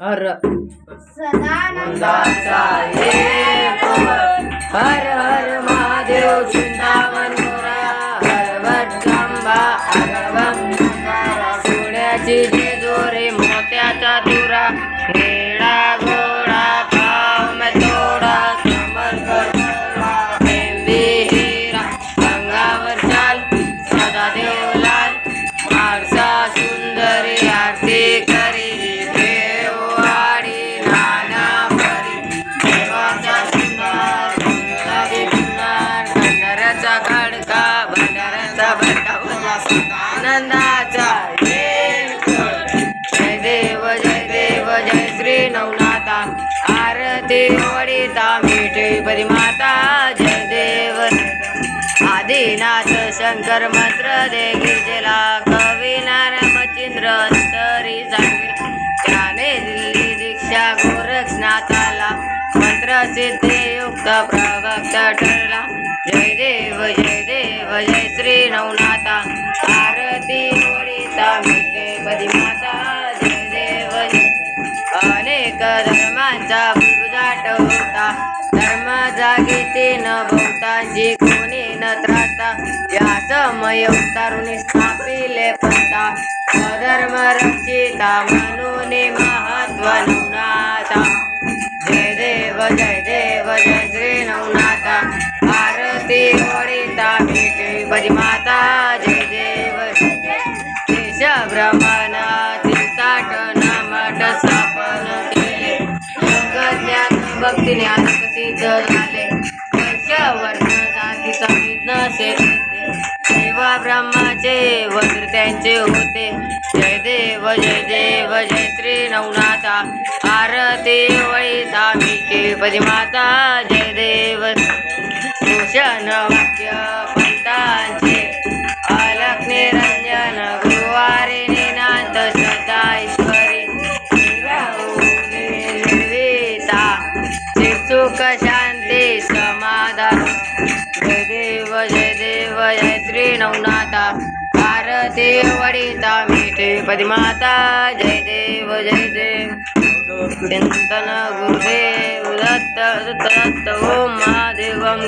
हर सदानंदाचा हर हर महादेव चिंतामण हरवटंबा अगवम सोन्याची आनंदाचा. जय देव जय देव जय श्री नवनाथा. आरती वडिता मिठी परिमाता. जय देव. आदिनाथ शंकर मंत्र दे गिरजेला कवी मचिंद्र तरी जाणविला त्याने दिल्ली दीक्षा गोरक्षनाथाला. मंत्र सिद्धियुक्त प्रवक्त ठरला. जय देव जय देव जय श्री नवनाथ. वडिता माता जय अनेक धर्मांचा बुजाट होता धर्म जागीते न बहुतांची कोणी न त्राता या समय अवतारुणी स्थापिले पंता स्वधर्म रक्षिता म्हणून महत्त्व नवनाथा जय देव जय देव जय श्री नवनाथा आरती वडिता भेटे परिमाता भक्तीने अनेक सिद्ध झाले वर्ण जाती नसे देवा ब्रह्माचे वज्र त्यांचे होते. जय देव जय देव जय श्री नवनाथा आरती वळीता मिके परिमाता जय देव जय देव जय श्री नवनाथा आरती वडिता मिठे पदिमाता। जय देव जय देव। चिंतन गुरुदेव दत्त दत्त दत्त ओम महादेवम